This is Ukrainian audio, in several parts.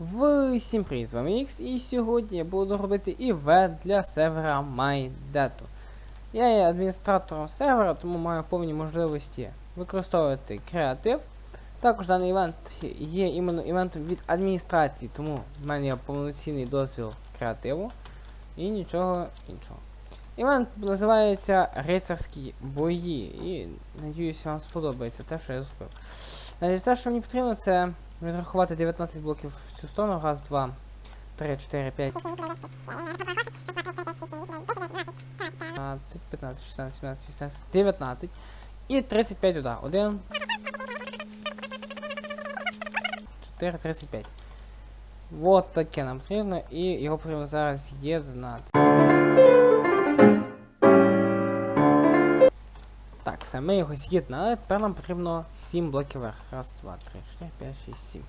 Всім привіт, з вами X, і сьогодні я буду робити івент для сервера MyDeto. Я є адміністратором сервера, тому маю повні можливості використовувати креатив. Також даний івент є іменно івентом від адміністрації, тому в мене є повноцінний дозвіл креативу і нічого іншого. Івент називається Рицарські бої, і надіюся вам сподобається те, що я зробив. Значить, все, що мені потрібно, це відрахувати 19 блоків в цю сторону. Раз, два, три, чотири, п'ять. 15, 15, 16, 17, 18, 19. І 35 туди. 1. 4, 35. Вот таке нам потрібно, і його потрібно зараз з'єднати. Все, ми його з'єднали. Тепер нам потрібно 7 блоків вверх. Раз, два, три, чотири, п'ять, шість, сім.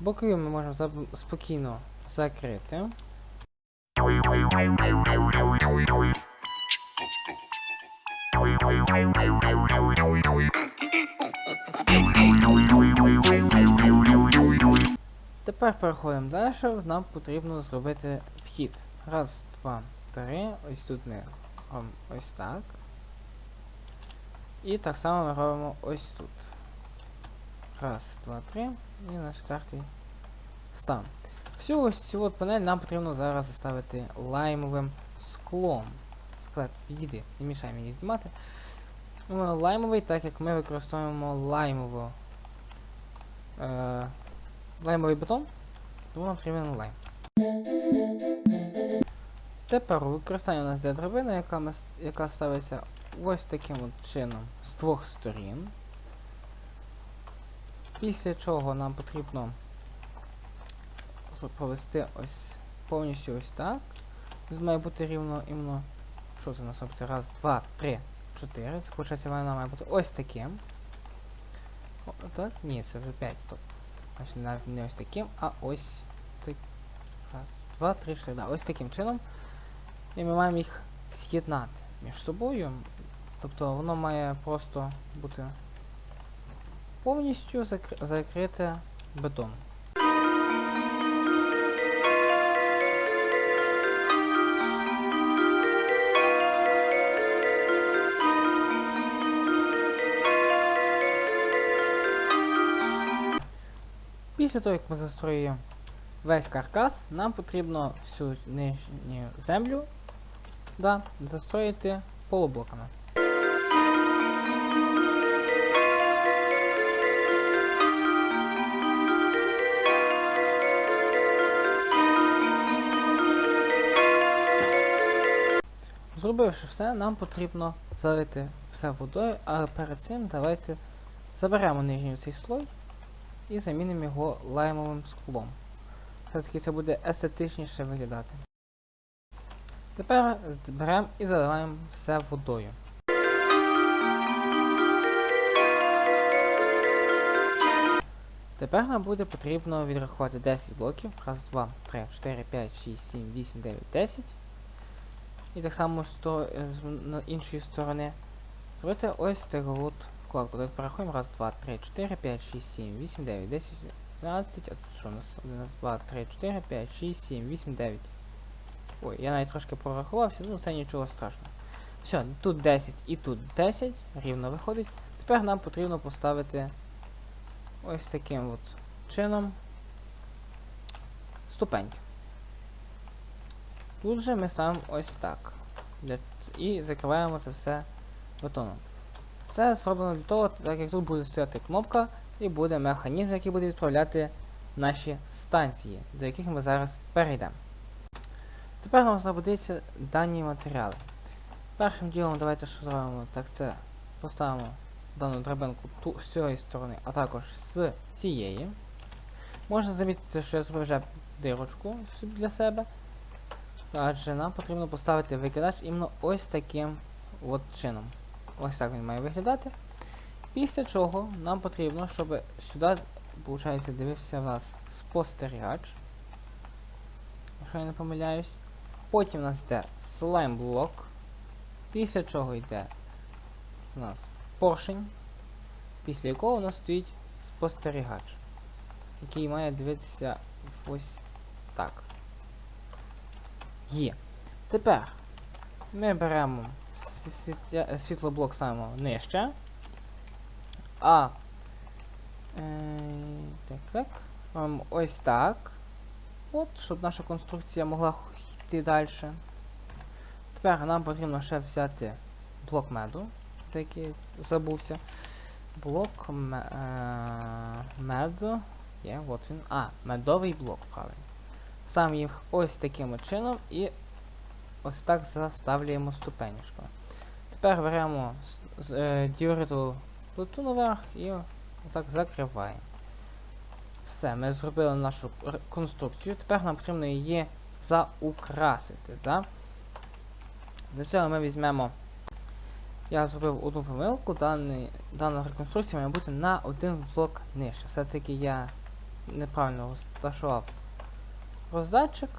Бокові ми можемо спокійно закрити. Тепер переходимо далі. Нам потрібно зробити вхід. Раз, два, три. Ось тут робимо ось так. І так само ми робимо ось тут. Раз, два, три. І на четвертий стан. Всю ось цю от панель нам потрібно зараз заставити лаймовим склом. Склад, відійди, не мішай мені знімати. Лаймовий, так як ми використовуємо лаймово. Е, лаймовий бетон, тому нам потрібен лайм. Тепер у використанні у нас йде драбина, яка, яка ставиться ось таким от чином з двох сторін. Після чого нам потрібно провести ось повністю ось так. Тут має бути рівно іменно. Що це у нас має? Раз, два, три, чотири. Це виходить, вона має бути ось таким. О, так? Ні, це вже 5, стоп. Значить, навіть не ось таким, а ось так. Раз, два, три, чотири. Да, ось таким чином. І ми маємо їх з'єднати між собою. Тобто воно має просто бути повністю закр- закрите бетоном. Після того, як ми застроїмо весь каркас, нам потрібно всю нижню землю да, застроїти полублоками. Зробивши все, нам потрібно залити все водою, але перед цим давайте заберемо нижній цей слой і замінимо його лаймовим склом. Все-таки це буде естетичніше виглядати. Тепер беремо і заливаємо все водою. Тепер нам буде потрібно відрахувати 10 блоків. Раз, 2, 3, 4, 5, 6, 7, 8, 9, 10. І так само з то, е, з іншої сторони. Зробити ось от вкладку. Так порахуємо. Раз, 2, 3, 4, 5, 6, 7, 8, 9, 10, 11. А тут що у нас? 1, 2, 3, 4, 5, 6, 7, 8, 9. Ой, я навіть трошки порахувався, ну це нічого страшного. Все, тут 10 і тут 10, рівно виходить. Тепер нам потрібно поставити ось таким от чином ступеньки. Тут же ми ставимо ось так. І закриваємо це все бетоном. Це зроблено для того, так як тут буде стояти кнопка і буде механізм, який буде відправляти наші станції, до яких ми зараз перейдемо. Тепер нам знадобиться дані матеріали. Першим ділом давайте що зробимо, так це поставимо дану драбинку ту, з цієї сторони, а також з цієї. Можна замітити, що я зробив дирочку для себе. Адже нам потрібно поставити викидач іменно ось таким от чином. Ось так він має виглядати. Після чого нам потрібно, щоб сюди, виходить, дивився в нас спостерігач. Якщо я не помиляюсь. Потім у нас йде слайм блок. Після чого йде у нас поршень, після якого у нас стоїть спостерігач. який має дивитися ось так. Є. Тепер ми беремо світлоблок ставимо нижче. А. Е, так, так. Робимо ось так. От, щоб наша конструкція могла йти далі. Тепер нам потрібно ще взяти блок меду, за який забувся. Блок е, меду. Є, от він. А, медовий блок, правильно. Сам їх ось таким чином і ось так заставляємо ступенечко. Тепер беремо е, діориту плиту наверх і отак закриваємо. Все, ми зробили нашу конструкцію. Тепер нам потрібно її заукрасити. Да? Для цього ми візьмемо. Я зробив одну помилку, даний, дана реконструкція має бути на один блок нижче. Все-таки я неправильно розташував роззадчик.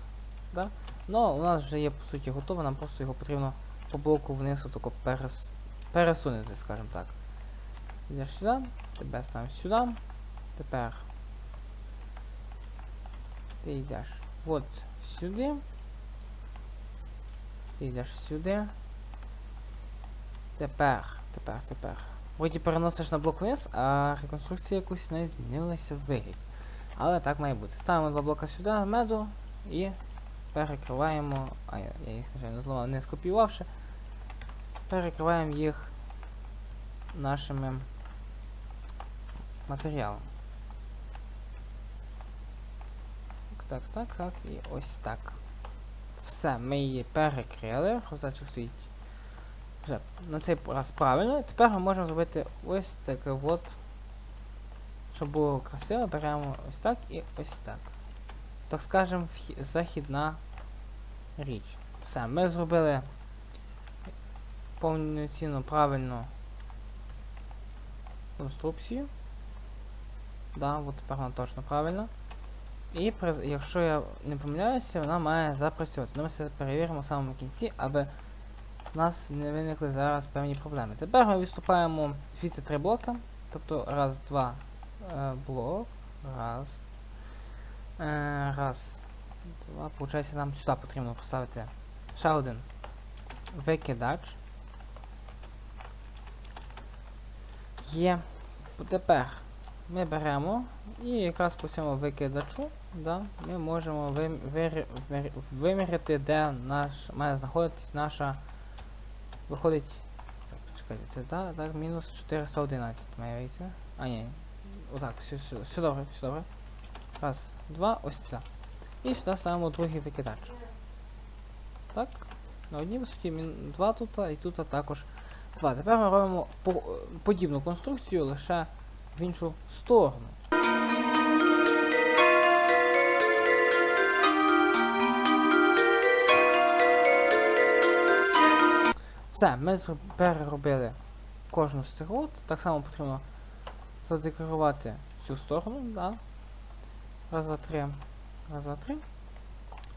Да? Ну, у нас вже є по суті готове, нам просто його потрібно по блоку вниз отако перес... пересунути, скажімо так. Йдеш сюди, тебе ставимо сюди. Тепер ти йдеш от сюди. Ти йдеш сюди. Тепер, тепер, тепер. Вроді переносиш на блок вниз, а реконструкція якось не змінилася в вигляді. Але так має бути. Ставимо два блока сюди, меду і перекриваємо. А я, їх, звичайно, знову не скопіювавши. Перекриваємо їх нашими матеріалами. Так, так, так, і ось так. Все, ми її перекрили. Розочок стоїть вже на цей раз правильно. Тепер ми можемо зробити ось таке от. Щоб було красиво, беремо ось так і ось так. Так скажем, західна річ. Все, ми зробили повноцінно правильну конструкцію. Да, от тепер вона точно правильна. І якщо я не помиляюся, вона має запрацювати. Ну, ми це перевіримо в самому кінці, аби у нас не виникли зараз певні проблеми. Тепер ми відступаємо звідси три блоки. Тобто раз, два, блок. Раз. Е, раз. Два. Получається, нам сюди потрібно поставити ще один викидач. Є. Тепер ми беремо і якраз по цьому викидачу да, ми можемо виміряти, де наш має знаходитись наша. Виходить. Так, чекайте, це да, так, мінус 411 має вийти. А, ні. Отак, все добре, все добре. Раз, два, ось це. І сюди ставимо другий викидач. Так. На одній висоті 2 тут, і тут також 2. Тепер ми робимо по, подібну конструкцію лише в іншу сторону. Все, ми переробили кожну з цих от. Так само потрібно задекорувати цю сторону, да. Раз, два, три. Раз, два, три.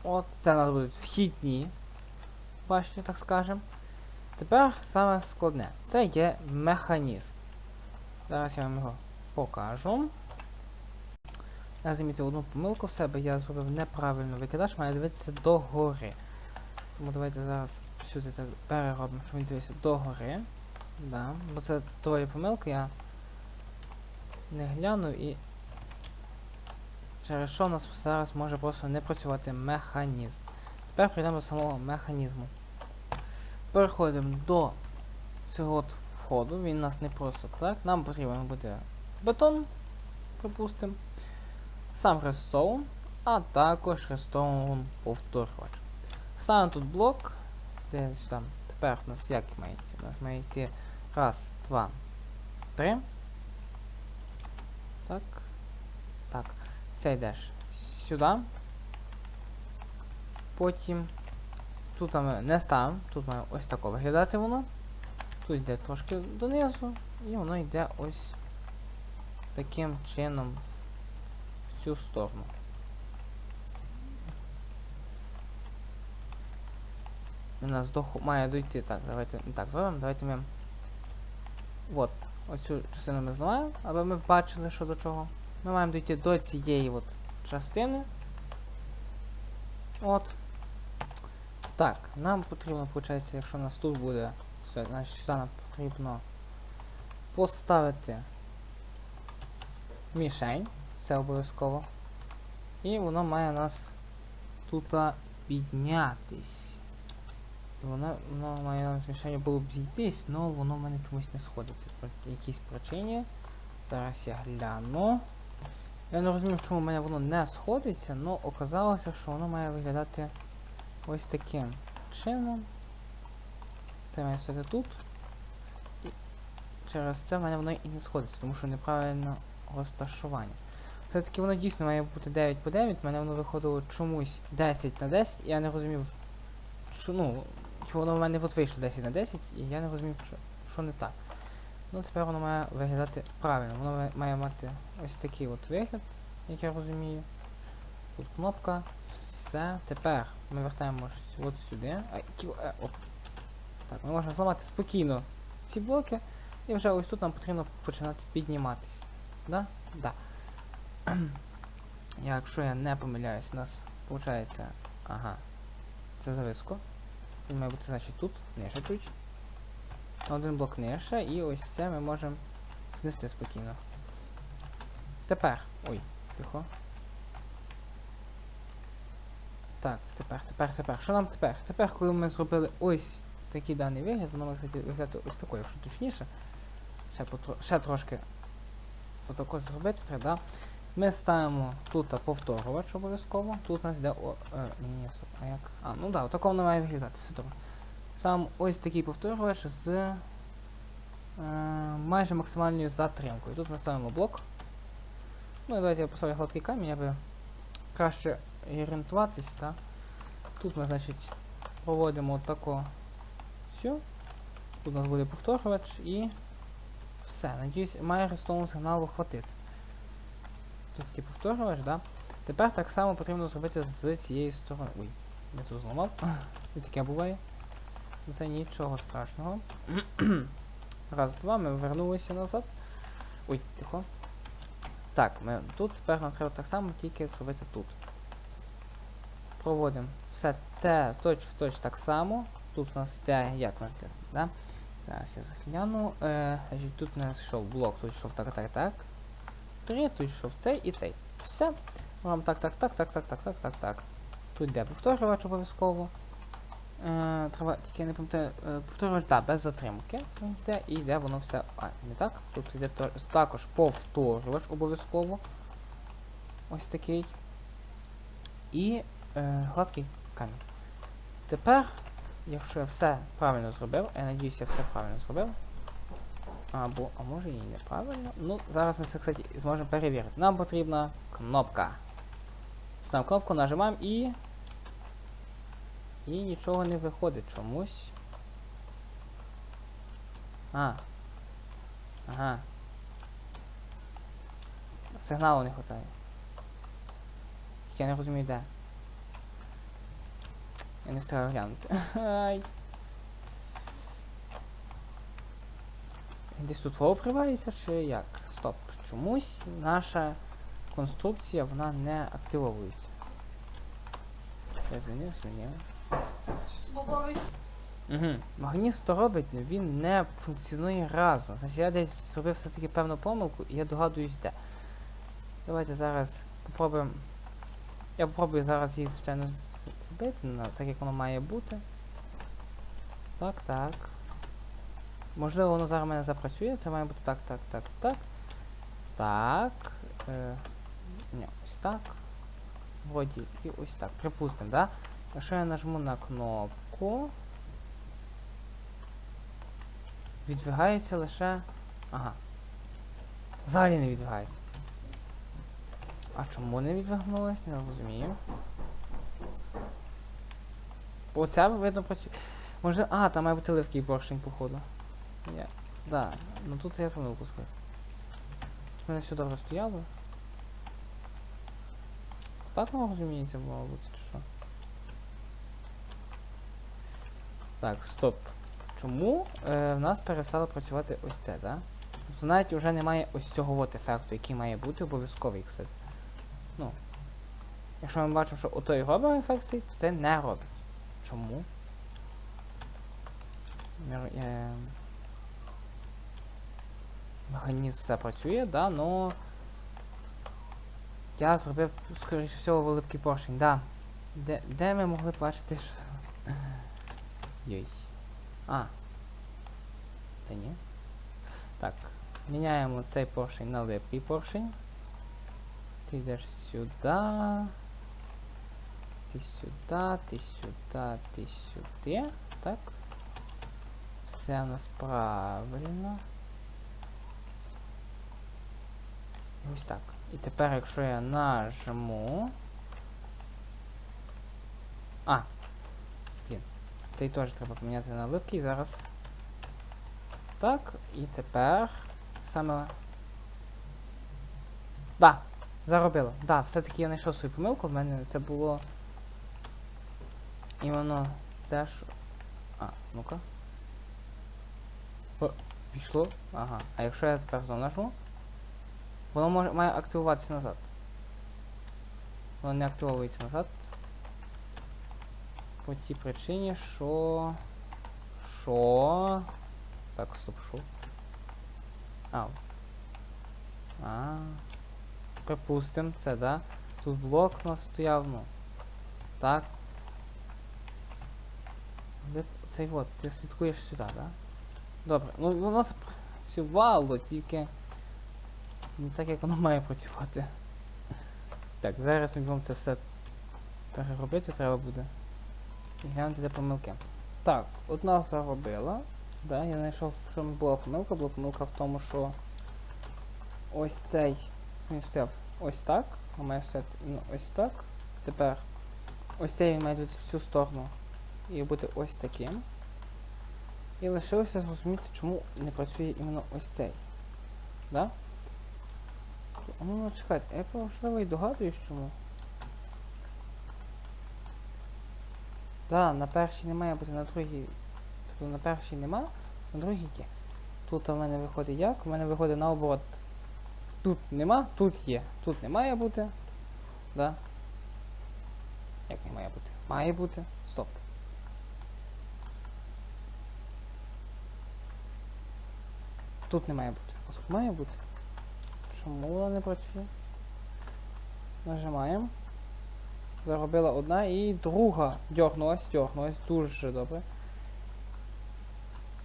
От, це у нас будуть вхідні башні, так скажемо. Тепер саме складне. Це є механізм. Зараз я вам його покажу. Я замітив одну помилку в себе, я зробив неправильно викидач, має дивитися догори. Тому давайте зараз сюди так переробимо, щоб він дивився догори. Да. Бо це твоя помилка, я не гляну і через що у нас зараз може просто не працювати механізм. Тепер прийдемо до самого механізму. Переходимо до цього входу, він у нас не просто так. Нам потрібен буде бетон, припустимо, сам рестовун, а також рестовун повторювач. Саме тут блок. Де сюди. Тепер у нас як має йти? У нас має йти раз, два, три. Так. Так. Це йдеш сюди. Потім тут ми не ставимо, тут має ось тако виглядати воно. Тут йде трошки донизу, і воно йде ось таким чином в цю сторону. У нас до, має дойти. Так, давайте так зробимо. Давайте ми. От, оцю частину ми зламаємо, аби ми бачили, що до чого. Ми маємо дійти до цієї от частини. От. Так, нам потрібно, виходить, якщо у нас тут буде, все, значить сюди нам потрібно поставити мішень, це обов'язково. І воно має нас тут піднятись. І Воно, має нам з було б зійтись, але воно в мене чомусь не сходиться. По якійсь причині. Зараз я гляну. Я не розумію, чому в мене воно не сходиться, але оказалося, що воно має виглядати ось таким чином. Це має стояти тут. І через це в мене воно і не сходиться, тому що неправильно розташування. Все-таки воно дійсно має бути 9 по 9, в мене воно виходило чомусь 10 на 10, і я не розумів, що ну, воно в мене от вийшло 10 на 10, і я не розумів, що, що не так. Ну тепер воно має виглядати правильно. Воно має- мати ось такий от вигляд, як я розумію. Тут кнопка. Все. Тепер ми вертаємось от сюди. А, е, оп. Так, ми можемо зламати спокійно ці блоки. І вже ось тут нам потрібно починати підніматись. Да? Да. Якщо я не помиляюсь, у нас виходить. Ага. Це зависко. Бути, значить, тут, нижче чуть. Один блок нижче, і ось це ми можемо знести спокійно. Тепер. Ой, тихо. Так, тепер, тепер, тепер. Що нам тепер? Тепер, коли ми зробили ось такий даний вигляд, воно має кстати, виглядати ось такою, якщо точніше. Ще, потро- ще трошки отако зробити треба. Да? Ми ставимо тут повторювач обов'язково. Тут у нас йде. О, е, ні, а як? А, ну так, да, отако воно має виглядати, все добре. Сам ось такий повторювач з е, майже максимальною затримкою. Тут ми ставимо блок. Ну і давайте я поставлю гладкий камінь, аби краще орієнтуватись, так? Тут ми, значить, проводимо отако всю. Тут у нас буде повторювач і все. Надіюсь, має рестовому сигналу хватити. Тут такий повторювач, да? Тепер так само потрібно зробити з цієї сторони. Ой, я тут зламав. І таке буває. Ну, Це нічого страшного. Раз, два, ми вернулися назад. Ой, тихо. Так, ми тут тепер нам треба так само, тільки зробити тут. Проводимо все те точ в точ так само. Тут у нас йде, як у нас йде, да? Зараз я загляну. Е, тут у нас йшов блок, тут йшов так, так, так. Три, тут йшов цей і цей. Все. Робимо так, так, так, так, так, так, так, так, так. Тут йде повторювач обов'язково. Е, треба, тільки не пам'ятаю, е, повторювач, так, без затримки. Йде і йде воно все. А, не так. Тут йде також повторювач обов'язково. Ось такий. І е, гладкий камінь. Тепер, якщо я все правильно зробив, я надіюся, я все правильно зробив. Або, а може і неправильно. Ну, зараз ми це, кстати, зможемо перевірити. Нам потрібна кнопка. Ставимо кнопку, нажимаємо і. І нічого не виходить чомусь. А. Ага. Сигналу не вистачає. Я не розумію де. Я не встигаю глянути. Десь тут привається чи як? Стоп. Чомусь наша конструкція вона не активовується. Я змінив, змінив. Угу. Магніт то робить, але він не функціонує разом. Значить я десь зробив все-таки певну помилку і я догадуюсь де. Давайте зараз попробуємо. Я попробую зараз її, звичайно, зробити, так як воно має бути. Так, так. Можливо, воно зараз в мене запрацює. Це має бути так, так, так, так. Так. Е, ні, ось так. Вроді і ось так. Припустимо, да? Якщо я нажму на кнопку. Відвигається лише. Ага. Взагалі не відвигається. А чому не відвигнулась? Не розумію. Оця видно працює. Може. А, там має бути легкий поршень, походу. Я... Да, ну тут я помилку сказав. У мене все добре стояло. Так воно розуміється, мало бути, чи що? Так, стоп. Чому е, в нас перестало працювати ось це, да? Тобто навіть вже немає ось цього от ефекту, який має бути обов'язковий, кстати. Ну. Якщо ми бачимо, що ото і робить ефект, то це не робить. Чому? Е, Механізм все працює, да, но я зробив, скоріше всього, великий поршень, да. Де, де ми могли бачити, що. Йой. А. Та ні. Так. Міняємо цей поршень на липкий поршень. Ти йдеш сюди. Ти сюди, ти сюди, ти сюди. Так. Все в нас правильно. І Ось так. І тепер, якщо я нажму. А! Блін. Цей теж треба поміняти на липкий зараз. Так, і тепер саме. Да, заробило. Да, все-таки я знайшов свою помилку, в мене це було. І воно теж. А, ну-ка. Пішло? Ага. А якщо я тепер знову нажму, воно може, має активуватися назад. Воно не активовується назад. По тій причині, що. Що. Так, стоп, що? Ау. А. Припустим, це, да? Тут блок у нас стояв, ну. Так. Де цей от, ти слідкуєш сюди, да? Добре, ну воно спрацювало, тільки не так, як воно має працювати. Так, зараз ми будемо це все переробити треба буде. І глянути де помилки. Так, одна заробила. Да, я знайшов, що була помилка. Була помилка в тому, що ось цей він стояв ось так, а має стояти ну, ось так. Тепер ось цей він має дивитися в цю сторону і бути ось таким. І лишилося зрозуміти, чому не працює іменно ось цей. Да? Ну, чекайте, я можливо і догадуюсь чому. Да, на першій не має бути, на другій. Тобто на першій нема, на другій є. Тут у мене виходить як? У мене виходить наоборот. Тут нема, тут є. Тут не має бути. Да? Як не має бути? Має бути. Стоп. Тут не має бути. А тут має бути. Чому вона не працює? Нажимаємо. Заробила одна і друга дьорнулась, дьорнулась, дуже добре.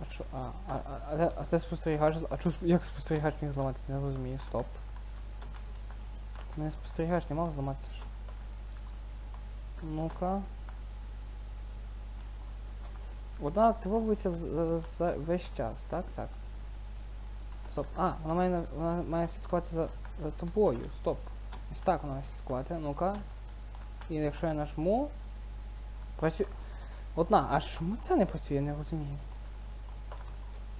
А що? А, а, а, а, а ти спостерігач? А чо, як спостерігач міг зламатися? Не розумію, стоп. Мене спостерігач не мав зламатися ж. Ну-ка. Вона активовується весь час, так? Так. Стоп. А, вона має, на- вона має слідкувати за, за тобою. Стоп. Ось так вона має слідкувати. Ну-ка. І якщо я нажму. Працює. Одна, а чому це не працює, я не розумію.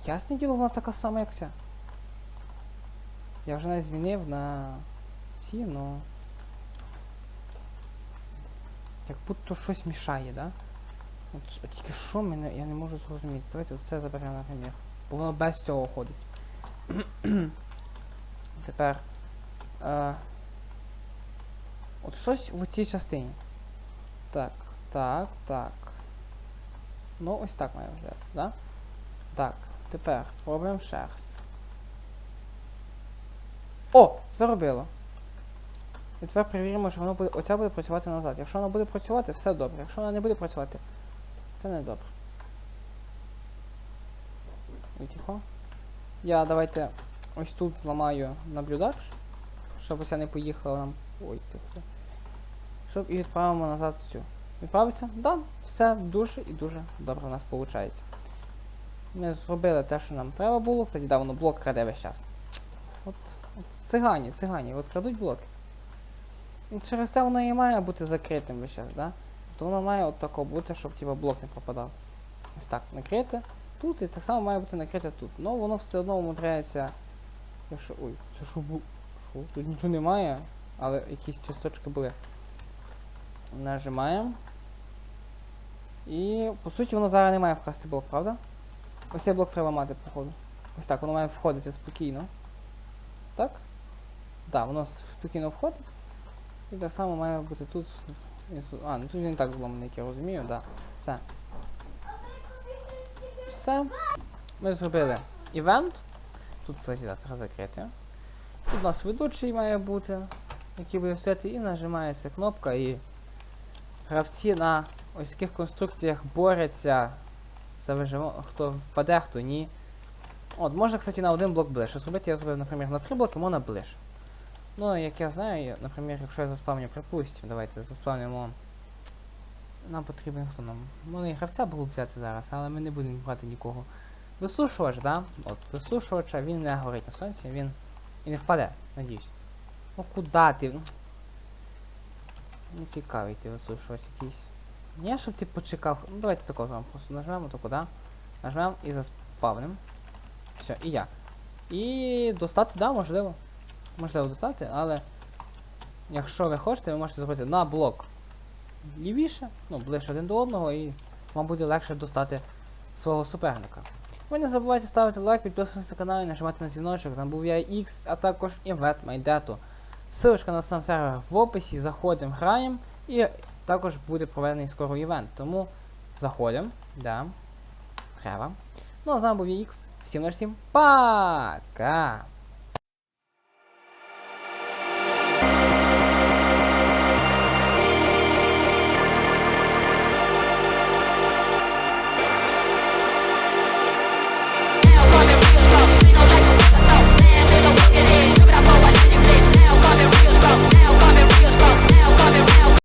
Ясне діло, вона така сама, як ця. Я вже навіть змінив на сі, но. Як будто щось мішає, да? От, тільки що мене, я не можу зрозуміти. Давайте все заберемо на примір. Бо воно без цього ходить. Тепер. Е, от щось в цій частині. Так, так, так. Ну, ось так має виглядати, да? Так, тепер пробуємо ще раз. О! Заробило. І тепер перевіримо, що воно буде. Оця буде працювати назад. Якщо воно буде працювати, все добре. Якщо вона не буде працювати, це не добре. Тихо. Я давайте ось тут зламаю наблюдач, щоб оця не поїхала нам. Ой, тихо. Щоб і відправимо назад цю. Відправиться? Да, все дуже і дуже добре у нас виходить. Ми зробили те, що нам треба було. Кстати, да, воно блок краде весь час. От, от цигані, цигані, от крадуть блоки. І через це воно і має бути закритим весь час, да? То воно має от тако бути, щоб типа блок не пропадав. Ось так, накрите тут і так само має бути накрите тут. Ну воно все одно умудряється. Якщо. Ой, це що бу. Що? Тут нічого немає, але якісь часточки були. Нажимаємо. І по суті воно зараз не має вкрасти блок, правда? Ось цей блок треба мати, походу. Ось так, воно має входити спокійно. Так? Так, воно спокійно входить. І так само має бути тут. А, ну тут він так зломаний, як я розумію, так. Да. Все. Все. Ми зробили івент. Тут, да, треба закрити. Тут у нас ведучий має бути, який буде стояти, і нажимається кнопка, і гравці на ось таких конструкціях борються за виживання, хто впаде, хто ні. От, можна, кстати, на один блок ближче зробити. Я зробив, наприклад, на три блоки, можна ближче. Ну, як я знаю, наприклад, якщо я заспавню, припустимо, давайте заспавнимо. Нам потрібен хто нам. Ну, і гравця було взяти зараз, але ми не будемо брати нікого. Висушувач, да? От, висушувача, він не горить на сонці, він і не впаде, надіюсь. Ну куди ти? Не цікавий ти висушувач якийсь. Ні, щоб ти почекав. Ну давайте такого зробимо. Просто нажмемо то куди. Нажмемо і заспавним. Все, і я. І достати, да, можливо. Можливо достати, але якщо ви хочете, ви можете зробити на блок лівіше, ну, ближче один до одного, і вам буде легше достати свого суперника. Ви не забувайте ставити лайк, підписуватися на канал і нажимати на дзвіночок. З був я X, а також Івет Майдету. Ссылочка на сам сервер в описі, заходимо, граємо і також буде проведений скоро івент. Тому заходимо, да, треба. Ну а з вами був я X. Всім на всім пока!